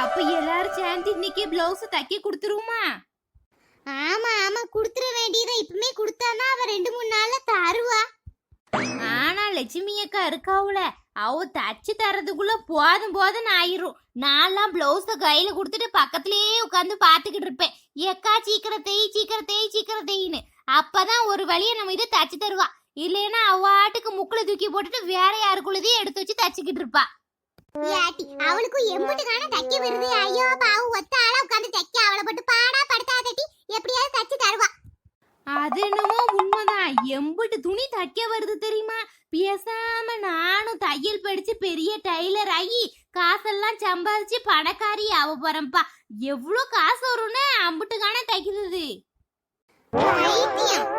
அப்ப எல்லாரும் சேர்ந்து இன்னைக்கு பிளவுஸ் தைக்க கொடுத்துருவோமா? ஆமா ஆமா குடுத்துற வேண்டியதை இப்பவுமே கொடுத்தானா அவ ரெண்டு மூணு நாள்ல தருவா. ஆனா லட்சுமி அக்கா இருக்காவுல அவ தச்சு தரதுக்குள்ள போதும் போதும்னு ஆயிரும். நான்லாம் பிளவுஸ கையில கொடுத்துட்டு பக்கத்துலயே உட்காந்து பாத்துக்கிட்டு இருப்பேன். எக்கா சீக்கிரம் தேய் சீக்கிரம் தேய் சீக்கிரம் தேயின்னு அப்பதான் ஒரு வழியை நம்ம இதை தச்சு தருவா. இல்லைன்னா அவ்வாட்டுக்கு முக்குல தூக்கி போட்டுட்டு வேற யாருக்குள்ளதையும் எடுத்து வச்சு தச்சுக்கிட்டு இருப்பா. ஏட்டி அவளுக்கும் எம்புட்டு காண தைக்க வருது ஐயோ பாவு ஒத்த ஆளா உட்காந்து தைக்க அவளை போட்டு பாடா படுத்தாதட்டி எப்படியாவது தச்சு தருவா. அது என்னமோ உண்மைதான். எம்பிட்டு துணி தைக்க வருது தெரியுமா? பேசாம நானும் தையல் படிச்சு பெரிய டைலர் ஆகி காசெல்லாம் சம்பாதிச்சு பணக்காரி ஆக போறேன்ப்பா. எவ்வளோ காசு வரும்னு அம்புட்டு காண தைக்கிறது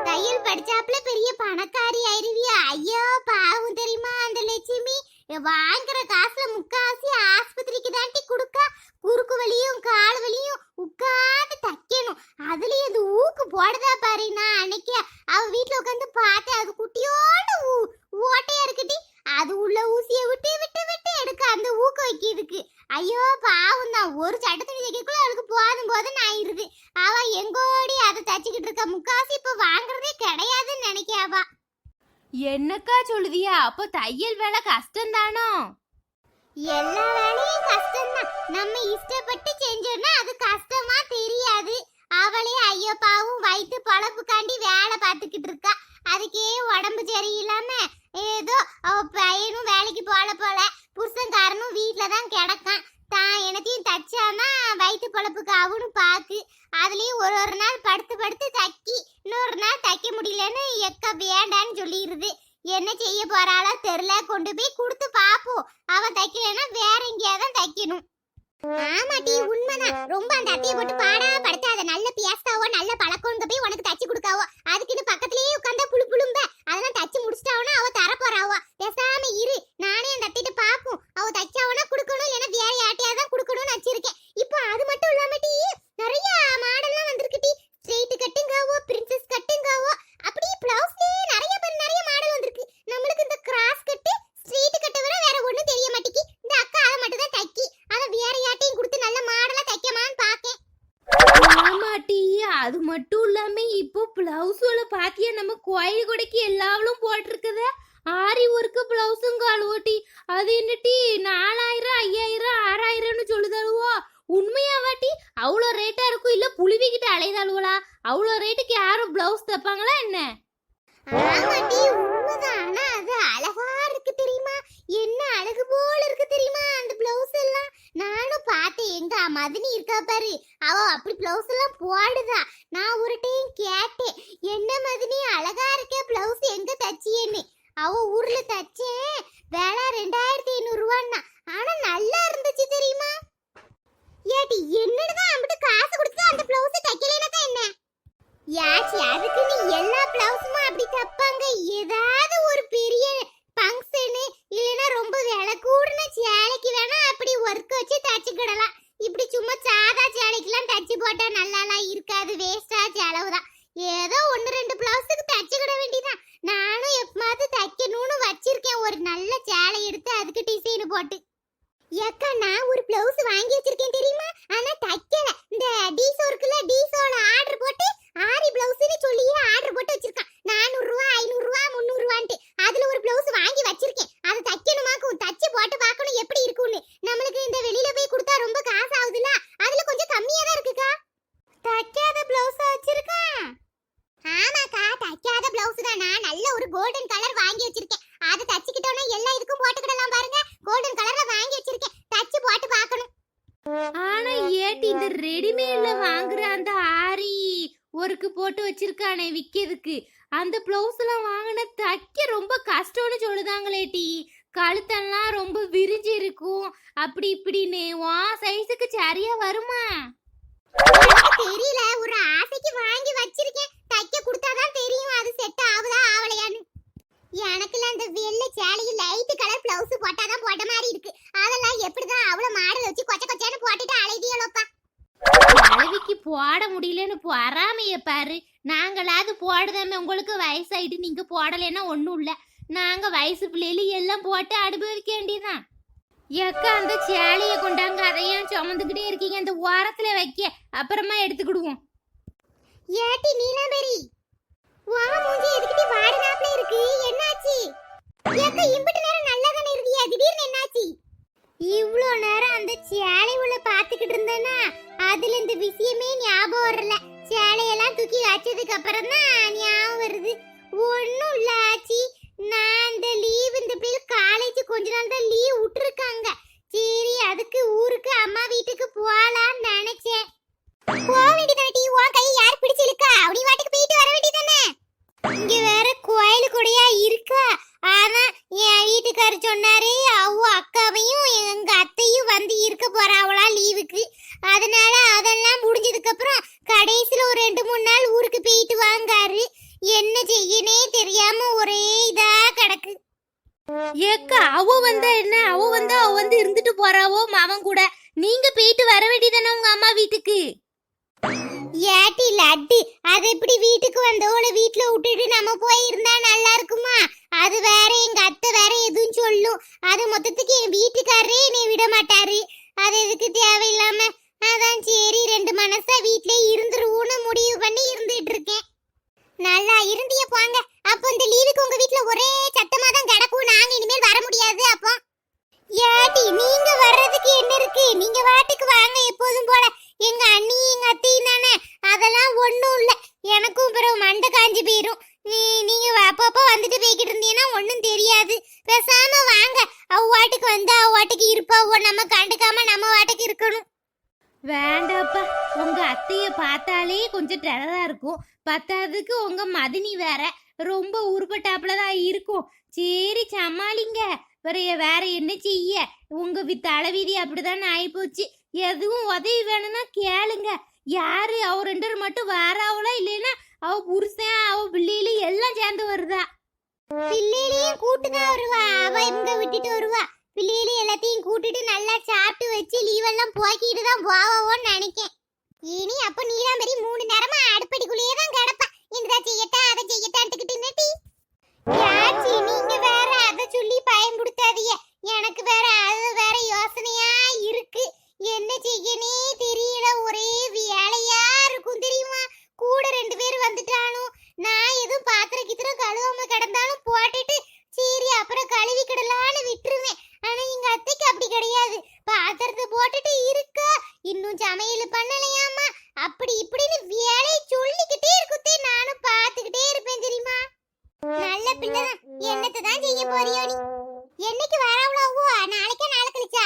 தையல் படிச்சாப்புல பெரிய பணக்காரி ஆயிருவியா? ஐயோ பாவம் தெரியுமா அந்த லட்சுமி? வாங்குற காசுல முக்காசி ஆஸ்பத்திரிக்கு தாண்டி கொடுக்க குறுக்கு வலியும் கால் வலியும் உட்காந்து தைக்கணும். அதுலயும் இந்த ஊக்கு போடுதா பாரு நான் அன்னைக்கு அவ வீட்டுல உட்காந்து பார்த்தேன். அது குட்டியோட ஊ- ஓட்டையா இருக்குடி. அது உள்ள ஊசியை விட்டு விட்டு விட்டு எடுக்க அந்த ஊக்க வைக்கிறதுக்கு. ஐயோ பாவம் தான். ஒரு சட்ட துணி தைக்கக்குள்ள அவளுக்கு போதும் போது நான் ஆயிடுது அவ எங்கோடி அதை தச்சுக்கிட்டு இருக்க? முக்காசி இப்ப வாங்குறதே கிடையாதுன்னு நினைக்காவா என்னக்கா சொல்லுதியா? அப்போ தையல் வேலை கஷ்டம் எல்லா வேலையும் கஷ்டம்தான். நம்ம இஷ்டப்பட்டு செஞ்சோம்னா அது கஷ்டமா தெரியாது. அவளே ஐயோ பாவும் வயிற்று பழப்புக்காண்டி வேலை பார்த்துக்கிட்டு இருக்கா. அதுக்கே உடம்பு சரியில்லாம ஏதோ அவ பையனும் வேலைக்கு போல போல புருஷன்காரனும் வீட்டில் தான் கிடக்கான். தான் எனத்தையும் தச்சானா வயிற்று பழப்புக்கு அவனும் பார்க்கு அதுலேயும் ஒரு ஒரு நாள் படுத்து படுத்து தக்கி இன்னொரு நாள் தைக்க முடியலன்னு எக்க வேண்டான்னு சொல்லிடுது என்ன செய்ய போறாளோ தெரியல கொண்டு போய் கொடுத்து பாப்போம். அவ தைக்கலன்னா வேற எங்கேயாவது தைக்கணும். ஆமாட்டி உண்மைதான். ரொம்ப அந்த அத்தையை போட்டு பாடா படுத்தாத. நல்ல பியாஸ்தாவோ நல்ல பழக்கம் போய் உனக்கு தச்சு கொடுக்காவோ. அதுக்குன்னு பக்கத்துலயே உட்காந்தா புழு புழும்ப அதெல்லாம் தச்சு முடிச்சிட்டாவனா அவ தர போறாவோ பேசாம இரு. நானே அந்த அத்தையிட்ட பாப்போம். அவ தச்சாவனா கொடுக்கணும் இல்லைன்னா வேற யார்ட்டையாவது தான் கொடுக்கணும்னு வச்சிருக்கேன். இப்போ அது மட்டும் இல்லாம டீ நிறைய மாடல்லாம் வந்திருக்கு டி ஸ்ட்ரெயிட் கட்டுங்காவோ பிரின்சஸ் கட்டுங்காவோ அப்படியே பிளவுஸ்லயே நிறைய பேர் நிறைய மாடல் வந்திருக்கு நம்மளுக்கு இந்த கிராஸ் கட்டு ஸ்ட்ரெயிட் கட்டை விட வேற ஒண்ணும் தெரிய மாட்டேங்கி இந்த அக்கா அதை மட்டும் தான் தைக்கி அதை வேற யார்ட்டையும் கொடுத்து நல்ல மாடலா தைக்கமான்னு பாக்கேன் ஆமாட்டி அது மட்டும் இல்லாம இப்போ பிளவுஸோட பாத்தியா நம்ம கோயில் கொடைக்கு எல்லாவளும் போட்டிருக்குத ஆரி ஒர்க்கு பிளவுஸும் காலுவோட்டி அது என்னட்டி நாலாயிரம் ஐயாயிரம் ஆறாயிரம்னு சொல்லுதாளுவோ உண்மையாவாட்டி அவ்வளோ ரேட்டாக இருக்கும்? இல்லை புழுவிக்கிட்டு அலைதாளுவலா அவ்வளோ ரேட்டுக்கு யாரும் பிளவுஸ் தைப்பாங்களா என்ன? ஆமாட்டி உண்மைதான். ஆனா அது அழகா இருக்கு தெரியுமா? என்ன அழகு போல இருக்கு தெரியுமா? அந்த பிளவுஸ் எல்லாம். நானும் பார்த்தேன். எங்க மதினி இருக்கா பாரு. அவ அப்படி பிளவுஸ் எல்லாம் போடுதா. நான் ஒரு டைம் கேட்டேன். என்ன மதினி அழகா இருக்கே பிளவுஸ் எங்க தச்சியேன்னு. அவ ஊர்ல தச்சேன். வேலை ரெண்டாயிரத்தி ஐநூறு ரூபான்னா ஆனா நல்லா இருந்துச்சு தெரியுமா? ஏடி என்னதான் அம்பிட்டு காசு கொடுத்து அந்த பிளவுஸ் தைக்கலைனாக்கா என்ன? யாச்சி அதுக்கு நீ எல்லா பிளவுஸும் அப்படி தப்பாங்க? ஏதாவது ஒரு பெரிய ஃபங்க்ஷனு இல்லைன்னா ரொம்ப விலை கூடின சேலைக்கு வேணா அப்படி ஒர்க் வச்சு தச்சுக்கிடலாம் இப்படி சும்மா சாதா சேலைக்கெல்லாம் தச்சு போட்டா நல்லாலாம் இருக்காது வேஸ்டா செலவு தான் ஏதோ ஒன்று ரெண்டு பிளவுஸுக்கு தச்சுக்கிட வேண்டியதான் நானும் எப்பமாவது தைக்கணும்னு வச்சிருக்கேன் ஒரு நல்ல சேலை எடுத்து அதுக்கு டிசைன் போட்டு ஏக்கா நான் ஒரு பிளவுஸ் வாங்கி வச்சிருக்கேன் தெரியுமா ஆனா தைக்கல இந்த டீசோ இருக்குல்ல டீசோல ஆர்டர் போட்டு ஆரி பிளவுஸ்னு சொல்லியே ஆர்டர் போட்டு வச்சிருக்கான் நானூறு ரூபா ஐநூறு ரூபா முந்நூறு ரூபான்ட்டு அதுல ஒரு பிளவுஸ் வாங்கி வச்சிருக்கேன் அதை தைக்கணுமாக்கும் தச்சு போட்டு பார்க்கணும் எப்படி இருக்கும்னு நம்மளுக்கு இந்த வெளியில போய் கொடுத்தா ரொம்ப காசு ஆகுதுல்ல அதுல கொஞ்சம் கம்மியா தான் இருக்குக்கா தைக்காத பிளவுஸ் வச்சிருக்கா ஆமாக்கா தைக்காத பிளவுஸ் தான் நான் நல்ல ஒரு கோல்டன் கலர் வாங்கி வச்சிருக்கேன் அதை தச்சுக்கிட்டோன்னா எல்லா இதுக்கும் போட்டுக்கிடலாம் பாருங்க கோல்டன் கலர்ல வாங்கி வச்சிருக்கேன் தச்சு போட்டு பார்க்கணும் ஆனா ஏட்டி இந்த ரெடிமேட்ல வாங்குற அந்த ஆரி ஒர்க்கு போட்டு வச்சிருக்கானே விக்கிறதுக்கு. அந்த பிளவுஸ் எல்லாம் வாங்கின தைக்க ரொம்ப கஷ்டம்னு சொல்லுதாங்களே டி. கழுத்தெல்லாம் ரொம்ப விரிஞ்சு இருக்கும். அப்படி இப்படின்னு வா சைஸுக்கு சரியா வருமா? தெரியல. ஒரு ஆசைக்கு வாங்கி வச்சிருக்கேன். தைக்க கொடுத்தாதான் தெரியும் அது செட் ஆகுதா ஆவலையான்னு எனக்குலாம் அந்த வெள்ளை சேலையும் லைட் கலர் பிளவுஸ் போட்டாதான் போட்ட மாதிரி இருக்கு. அதெல்லாம் எப்படிதான் அவ்வளவு மாடல் வச்சு கொச்ச கொச்சன்னு போட்டுட்டு அலைதியலோப்பா அளவிக்கு போட முடியலன்னு பொறாமைய பாரு. நாங்களாவது போடுதாமே உங்களுக்கு வயசாயிட்டு நீங்க போடலைன்னா ஒண்ணும் இல்ல. நாங்க வயசு பிள்ளைகளு எல்லாம் போட்டு அனுபவிக்க வேண்டியதான் எக்கா அந்த சேலையை கொண்டாங்க அதையும் சுமந்துக்கிட்டே இருக்கீங்க. அந்த ஓரத்துல வைக்க. அப்புறமா எடுத்துக்கிடுவோம். ஏட்டி நீலாபரி உன் மூஞ்சி எதுக்கிட்டி வாடினாப்ல இருக்கு? என்னாச்சு? ஏக்கா இம்பிட்டு நேரம் நல்லா தானே இருந்தியா திடீர்னு என்னாச்சு? இவ்வளோ நேரம் அந்த சேலை உள்ள பாத்துக்கிட்டு இருந்தேன்னா அதுல இந்த விஷயமே ஞாபகம் வரல. சேலையெல்லாம் தூக்கி வச்சதுக்கு அப்புறம் தான் ஞாபகம் வருது. ஒண்ணும் இல்ல ஆச்சி. நான் இந்த லீவ் இந்த பிள்ளை காலேஜ் கொஞ்ச நாள் தான் லீவ் விட்டுருக்காங்க. சரி அதுக்கு ஊருக்கு அம்மா வீட்டுக்கு போலான்னு நினைச்சேன். போக வேண்டியதானே உன் கையை யார் பிடிச்சிருக்கா அப்படி வாட்டுக்கு போயிட்டு வர வேண்டியதானே இங்க வேற கோயில் கூடயா இருக்கா? ஆனா என் வீட்டுக்காரர் சொன்னாரு அவ அக்காவையும் எங்க அத்தையும் வந்து இருக்க போறாவளா லீவுக்கு அதனால அதெல்லாம் முடிஞ்சதுக்கு அப்புறம் கடைசியில ஒரு ரெண்டு மூணு நாள் ஊருக்கு போயிட்டு வாங்காரு. என்ன செய்யனே தெரியாம ஒரே இதா கிடக்கு. ஏக்கா அவ வந்தா என்ன? அவ வந்தா அவ வந்து இருந்துட்டு போறாவோ மாமன் கூட? நீங்க போயிட்டு வர வேண்டியதானே உங்க அம்மா வீட்டுக்கு? ஏட்டி லட்டு அது எப்படி வீட்டுக்கு வந்தவள வீட்ல விட்டுட்டு நம்ம போய் இருந்தா நல்லா இருக்குமா? அது வேற எங்க அத்தை வேற எதுவும் சொல்லும். அது மொத்தத்துக்கு என் வீட்டுக்காரரே என்னை விட மாட்டாரு. அது எதுக்கு தேவையில்லாம அதான் சரி ரெண்டு மனசா வீட்லயே இருந்துருவோம்னு முடிவு பண்ணி இருந்துட்டு இருக்கேன். நல்லா இருந்திய போங்க. அப்போ இந்த லீவுக்கு உங்க வீட்ல ஒரே சத்தமா தான் கிடக்கும். நாங்க இனிமேல் வர முடியாது அப்போ. ஏட்டி நீங்க வர்றதுக்கு என்ன இருக்கு? நீங்க வாட்டுக்கு வாங்க எப்போதும் ரொம்ப தான் இருக்கும். சரி சமாளிங்க. வேற வேற என்ன செய்ய? உங்க வி தலைவிதி அப்படிதான் ஆயிப்போச்சு. எதுவும் உதவி வேணும்னா கேளுங்க. யாரு அவ ரெண்டு மட்டும் வாராவளோ இல்லைன்னா அவ புருஷன் அவ பிள்ளையில எல்லாம் சேர்ந்து வருதா? பிள்ளையிலையும் கூட்டுதான் வருவா. அவ இங்க விட்டுட்டு வருவா. பிள்ளைகளை எல்லாத்தையும் கூட்டிட்டு நல்லா சாப்பிட்டு வச்சு லீவெல்லாம் போக்கிட்டு தான் போவோன்னு நினைக்கேன் இனி அப்ப நீலாம்பரி மூணு நேரமா அடுப்படிக்குள்ளேயே தான் கிடப்பா இந்த செய்யட்டா அதை செய்யட்டான்ட்டுக்கிட்டு நட்டி யாச்சி நீங்க வேற அதை சொல்லி பயன்படுத்தாதீங்க எனக்கு வேற அது வேற யோசனையா இருக்கு என்ன செய்யனே தெரியல ஒரே வேலையா இருக்கும் தெரியுமா கூட ரெண்டு பேர் வந்துட்டானோ நான் எதுவும் பாத்திர கித்திர கழுவாம கிடந்தாலும் போட்டுட்டு சரி அப்புறம் கழுவி கிடலான்னு விட்டுருவேன் ஆனா எங்க அத்தைக்கு அப்படி கிடையாது பாத்திரத்தை போட்டுட்டு இருக்கா இன்னும் சமையல் பண்ணலையாமா அப்படி இப்படின்னு வேலையை சொல்லிக்கிட்டே இருக்குத்தே நானும் பார்த்துக்கிட்டே இருப்பேன் தெரியுமா நல்ல பிள்ளைதான் என்னத்தை தான் செய்ய போறியோ நீ என்னைக்கு வராவளோ நாளைக்கே நாளை கழிச்சா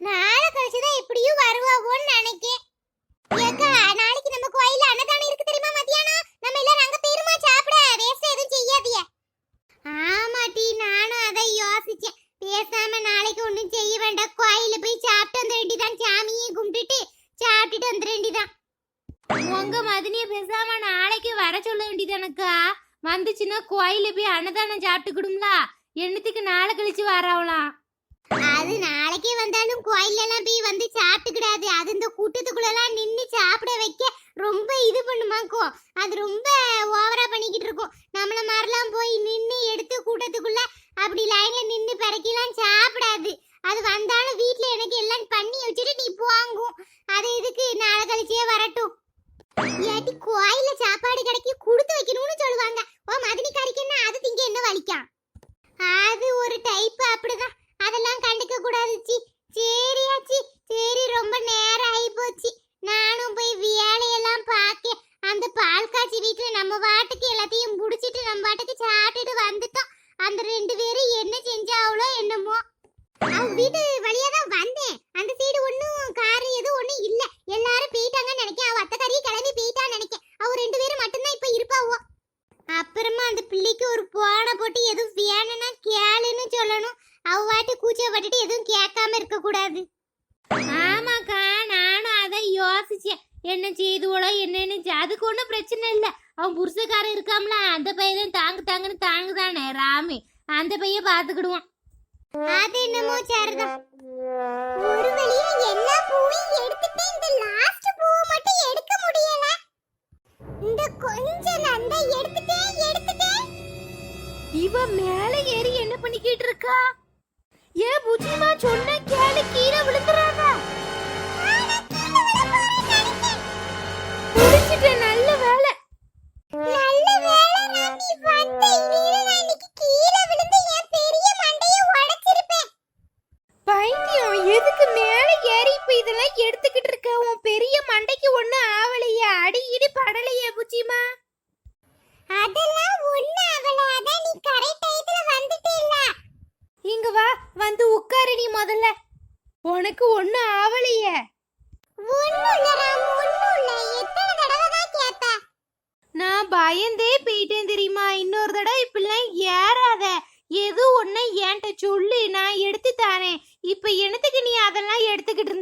நாளை கழிச்சுதான் எப்படியும் வருவாவோன்னு நினைக்கேன் ஏக்கா நாளைக்கு நம்ம கோயில்ல அன்னதானம் இருக்கு தெரியுமா மத்தியானம் நம்ம எல்லாரும் அங்க போயிருமா சாப்பிட வேஸ்ட் எதுவும் செய்யாதீங்க ஆமா டி நானும் அதை யோசிச்சேன் பேசாம நாளைக்கு ஒண்ணும் செய்ய வேண்டாம் கோயில்ல போய் சாப்பிட்டு வந்துட வேண்டியதான் சாமியை கும்பிட்டுட்டு சாப்பிட்டுட்டு வந்துட வேண்டியதான் உங்க மதினிய பேசாம நாளைக்கு வர சொல்ல வேண்டியதானக்கா வந்துச்சுன்னா கோயில போய் அன்னதானம் சாப்பிட்டுக்கிடும்ல என்னத்துக்கு நாளை கழிச்சு அது நாளைக்கே வந்தாலும் கோயில்ல எல்லாம் போய் வந்து சாப்பிட்டுக்கிடாது. அது இந்த கூட்டத்துக்குள்ள எல்லாம் நின்று சாப்பிட வைக்க ரொம்ப இது பண்ணுமாக்கும் அது ரொம்ப ஓவரா பண்ணிக்கிட்டு இருக்கும். நம்மள மாதிரிலாம் போய் நின்று எடுத்து கூட்டத்துக்குள்ள அப்படி லைன்ல நின்று பிறக்கிலாம் சாப்பிடாது. அது வந்தாலும் வீட்டுல எனக்கு எல்லாம் பண்ணி வச்சுட்டு நீ போங்கும். அது இதுக்கு நாளை கழிச்சே வரட்டும். ஏட்டி கோயில்ல சாப்பாடு கிடைக்கி கொடுத்து வைக்கணும்னு சொல்லுவாங்க. ஓ மதினி கறிக்குன்னா அது திங்க என்ன வலிக்கான் அது ஒரு டைப் அப்படிதான். அதெல்லாம் கண்டுக்க கூடாது சி. சரியாச்சி சரி ரொம்ப நேரம் ஆகி போச்சு நானும் போய் வேலையெல்லாம் பார்க்க அந்த பால் காய்ச்சி வீட்டுல நம்ம வாட்டுக்கு எல்லாத்தையும் முடிச்சிட்டு நம்ம வாட்டுக்கு சாப்பிட்டுட்டு வந்துட்டோம். அந்த ரெண்டு பேரும் என்ன செஞ்சாவளோ என்னமோ. அவ வீட்டு வழியா தான் வந்தேன் அந்த சைடு ஒன்றும் கார் எதுவும் ஒன்றும் இல்ல எல்லாரும் போயிட்டாங்கன்னு நினைக்கேன் அவ அத்தைக்காரியே கிளம்பி போயிட்டான்னு நினைக்கேன் அவ ரெண்டு பேரும் மட்டும்தான் இப்ப இருப்பாவோ அப்புறமா அந்த பிள்ளைக்கு ஒரு போனை போட்டு எதுவும் வேணும்னா கேளுன்னு சொல்லணும் அவ வாட்டு கூச்சப்பட்டுட்டு எதுவும் கேட்காம இருக்க கூடாது ஆமாக்கா நானும் அதை யோசிச்சேன் என்ன செய்துவளோ என்னன்னு செ- அதுக்கு ஒன்றும் பிரச்சனை இல்லை அவன் புருஷக்காரன் இருக்காம்ல அந்த பையன் தாங்கு தாங்குன்னு தாங்குதானே ராமி. அந்த பையன் பார்த்துக்கிடுவான் அது என்னமோ சரிதான். ஒரு வழியா எல்லா பூவையும் எடுத்துட்டு இந்த லாஸ்ட் பூவை மட்டும் எடுக்க முடியல. இந்த கொஞ்ச நண்டை எடுத்துட்டே எடுத்துட்டே. இவ மேல ஏறி என்ன பண்ணிக்கிட்டு இருக்கா? ஏ புஜிமா சொன்ன கேளு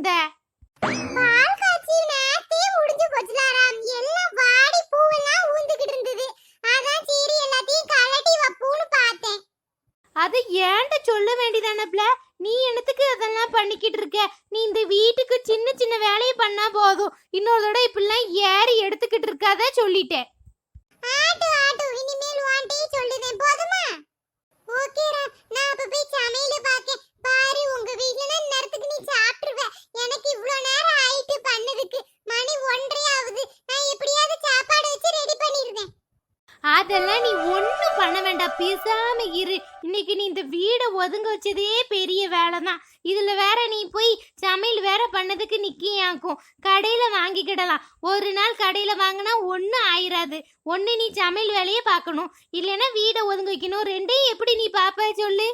இருந்த பால் காய்ச்சி நேத்தே முடிஞ்சு போச்சுல ராம் எல்லாம் வாடி பூவெல்லாம் ஊந்துகிட்டு இருந்தது. அதான் சரி எல்லாத்தையும் கலட்டி வைப்போம்னு பார்த்தேன். அதை ஏன்ட்ட சொல்ல வேண்டியதானப்ல நீ என்னத்துக்கு அதெல்லாம் பண்ணிக்கிட்டு இருக்க? நீ இந்த வீட்டுக்கு சின்ன சின்ன வேலையை பண்ணா போதும். இன்னொரு தடவை இப்படிலாம் ஏறி எடுத்துக்கிட்டு இருக்காத சொல்லிட்டேன். ஆட்டு ஆட்டு. இனிமேல் வாண்டே சொல்லுதேன் போதுமா ஓகே ராம் நான் அப்ப போய் சமையல பாக்க பாரு உங்க வீட்ல நேரத்துக்கு நீ சாப்பிட்டுருவ எனக்கு இவ்ளோ நேரம் ஆயிட்டு பண்ணதுக்கு மணி ஒன்றரை ஆகுது நான் எப்படியாவது சாப்பாடு வச்சு ரெடி பண்ணிருந்தேன் அதெல்லாம் நீ ஒன்றும் பண்ண வேண்டாம் பேசாம இரு. இன்னைக்கு நீ இந்த வீடை ஒதுங்க வச்சதே பெரிய வேலை தான் இதுல வேற நீ போய் சமையல் வேற பண்ணதுக்கு நிக்கியாக்கும். கடையில வாங்கிக்கிடலாம். ஒரு நாள் கடையில வாங்கினா ஒன்றும் ஆயிராது. ஒன்று நீ சமையல் வேலையை பார்க்கணும் இல்லைன்னா வீடை ஒதுங்க வைக்கணும். ரெண்டையும் எப்படி நீ பாப்ப சொல்லு?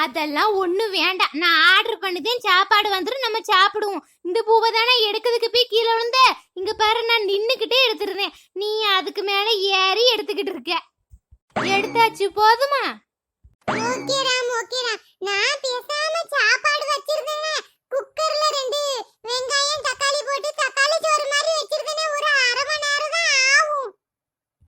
அதெல்லாம் ஒன்றும் வேண்டாம். நான் ஆர்டர் பண்ணுதேன் சாப்பாடு வந்துடும் நம்ம சாப்பிடுவோம். இந்த பூவை தானே எடுக்கிறதுக்கு போய் கீழே விழுந்த? இங்க பாரு நான் நின்னுக்கிட்டே எடுத்துருந்தேன். நீ அதுக்கு மேல ஏறி எடுத்துக்கிட்டு இருக்க. எடுத்தாச்சு போதுமா? Okay Ram okay Ram. நான் பேசாம சாப்பாடு வச்சிருந்தேனே. குக்கர்ல ரெண்டு வெங்காயம் தக்காளி போட்டு தக்காளி சோறு மாதிரி வச்சிருந்தேனே. ஒரு அரை மணி நேரம் தான் ஆகும்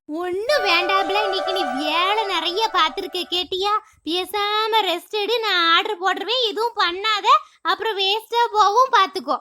ஒன்றும் வேண்டாம்ல இன்னைக்கு நீ வேலை நிறைய பார்த்துருக்க கேட்டியா? பேசாம ரெஸ்ட் எடு. நான் ஆர்டர் போடுறேன் எதுவும் பண்ணாத. அப்புறம் வேஸ்டா போகவும் பார்த்துக்கோ.